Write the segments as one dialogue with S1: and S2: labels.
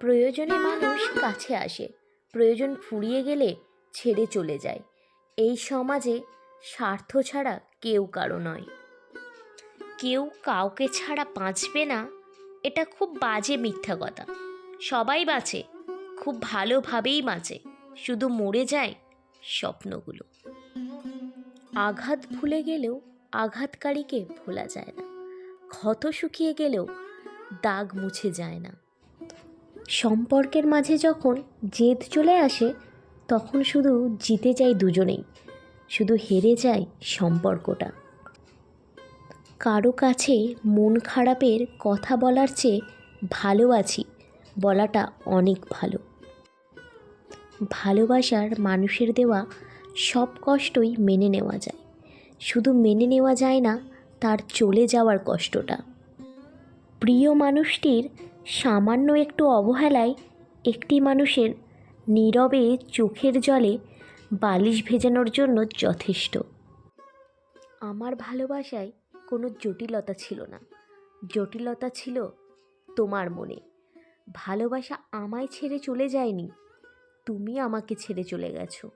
S1: প্রয়োজনে মানুষ কাছে আসে, প্রয়োজন ফুরিয়ে গেলে ছেড়ে চলে যায়। এই সমাজে স্বার্থ ছাড়া কেউ কারও নয়। কেউ কাউকে ছাড়া বাঁচবে না, এটা খুব বাজে মিথ্যা কথা। সবাই বাঁচে, খুব ভালোভাবেই বাঁচে, শুধু মরে যায় স্বপ্নগুলো। আঘাত ভুলে গেলেও আঘাতকারীকে ভোলা যায় না। ক্ষত শুকিয়ে গেলেও দাগ মুছে যায় না। সম্পর্কের মাঝে যখন জেদ চলে আসে, তখন শুধু জিতে যায় দুজনেই, শুধু হেরে যায় সম্পর্কটা। কারও কাছে মন খারাপের কথা বলার চেয়ে ভালো আছি বলাটা অনেক ভালো। ভালোবাসার মানুষের দেওয়া সব কষ্টই মেনে নেওয়া যায়। শুধু মেনে নেওয়া যায় না তার চলে যাওয়ার কষ্টটা। প্রিয় মানুষটির সামান্য একটু অবহেলায় একটি মানুষের নীরবে চোখের জলে বালিশ ভেজানোর জন্য যথেষ্ট। আমার ভালোবাসায় কোনো জটিলতা ছিল না। জটিলতা ছিল তোমার মনে। ভালোবাসা আমায় ছেড়ে চলে যায়নি, তুমি আমাকে ছেড়ে চলে গেছো।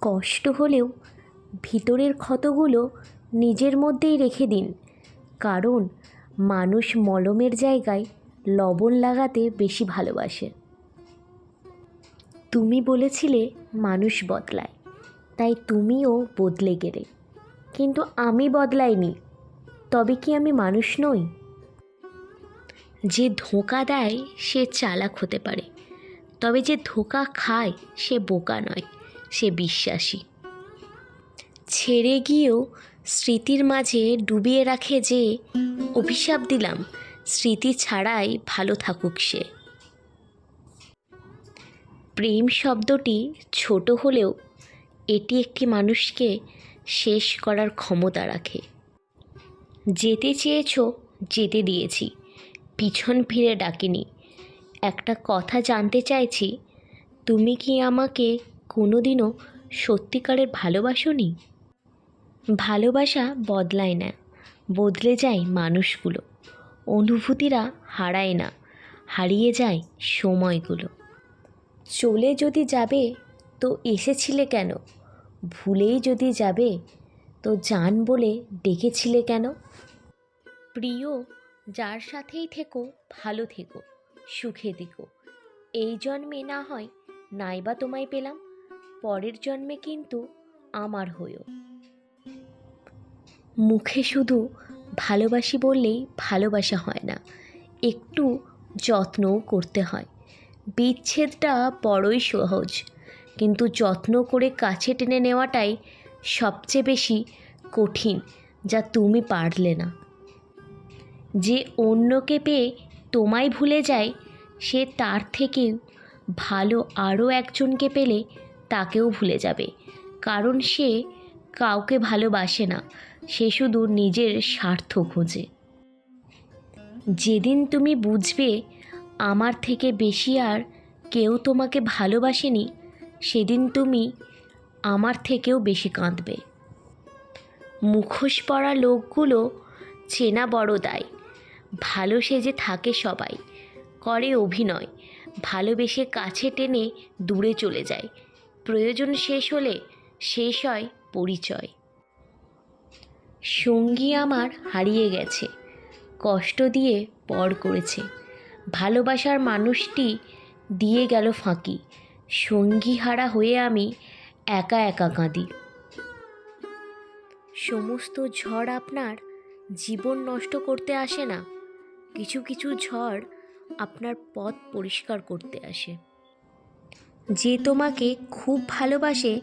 S1: কষ্ট হলেও ভিতরের ক্ষতগুলো নিজের মধ্যেই রেখে দিন। কারণ মানুষ মলমের জায়গায় লবণ লাগাতে বেশি ভালোবাসে। তুমি বলেছিলে মানুষ বদলায়, তাই তুমিও বদলে গেলে। কিন্তু আমি বদলাইনি, তবে কি আমি মানুষ নই? যে ধোঁকা দেয়, সে চালাক হতে পারে। তবে যে ধোঁকা খায়, সে বোকা নয়, সে বিশ্বাসী। ছেড়ে গিয়েও স্মৃতির মাঝে ডুবিয়ে রাখে যে, অভিশাপ দিলাম, স্মৃতি ছাড়াই ভালো থাকুক সে। প্রেম শব্দটি ছোট হলেও এটি একটি মানুষকে শেষ করার ক্ষমতা রাখে। যেতে চেয়েছ, যেতে দিয়েছি, পিছন ফিরে ডাকিনি। একটা কথা জানতে চাইছি, তুমি কি আমাকে কোনোদিনও সত্যিকারের ভালোবাসোনি? ভালোবাসা বদলায় না, বদলে যায় মানুষগুলো। অনুভূতিরা হারায় না, হারিয়ে যায় সময়গুলো। চলে যদি যাবে, তো এসেছিলে কেন? ভুলেই যদি যাবে, তো জান বলে ডেকেছিলে কেন? প্রিয়, যার সাথেই থেকো, ভালো থেকো, সুখে থেকো। এই জন্মে না হয়, নাইবা তোমায় পেলাম, পরের জন্মে কিন্তু আমার হয়েও। মুখে শুধু ভালোবাসি বললেই ভালোবাসা হয় না, একটু যত্নও করতে হয়। বিচ্ছেদটা বড়ই সহজ, কিন্তু যত্ন করে কাছে টেনে নেওয়াটাই সবচেয়ে বেশি কঠিন, যা তুমি পারলে না। যে অন্যকে পেয়ে তোমায় ভুলে যায়, সে তার থেকেও ভালো আরও একজনকে পেলে তাকেও ভুলে যাবে, কারণ সে কাউকে ভালোবাসে না। সে শুধু নিজের স্বার্থ খোঁজে। যেদিন তুমি বুঝবে আমার থেকে বেশি আর কেউ তোমাকে ভালোবাসেনি, সেদিন তুমি আমার থেকেও বেশি কাঁদবে। মুখোশ পরা লোকগুলো চেনা বড় দায়। ভালো সেজে থাকে সবাই, করে অভিনয়। ভালোবেসে কাছে টেনে দূরে চলে যায়। প্রয়োজন শেষ হলে শেষ হয় পরিচয়। সঙ্গী আমার হারিয়ে গেছে, কষ্ট দিয়ে পর করেছে। ভালোবাসার মানুষটি দিয়ে গেল ফাঁকি, সঙ্গী হারা হয়ে আমি একা একা কাঁদি। সমস্ত ঝড় আপনার জীবন নষ্ট করতে আসে না, কিছু কিছু ঝড় আপনার পথ পরিষ্কার করতে আসে। যে তোমাকে খুব ভালোবাসে,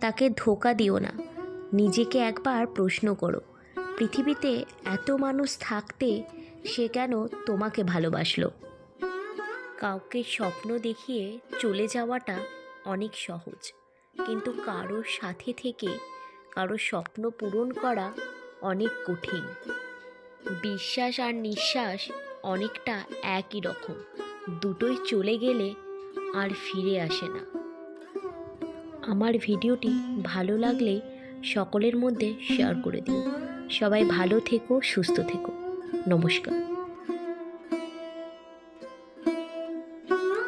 S1: তাকে ধোকা দিও না। নিজেকে একবার প্রশ্ন করো, পৃথিবীতে এত মানুষ থাকতে সে কেন তোমাকে ভালোবাসলো? কাউকে স্বপ্ন দেখিয়ে চলে যাওয়াটা অনেক সহজ, কিন্তু কারোর সাথে থেকে কারও স্বপ্ন পূরণ করা অনেক কঠিন। বিশ্বাস আর নিঃশ্বাস অনেকটা একই রকম, দুটোই চলে গেলে আর ফিরে আসে না। আমার ভিডিওটি ভালো লাগলে সকলের মধ্যে শেয়ার করে দিও। সবাই ভালো থেকো সুস্থ থেকো। নমস্কার।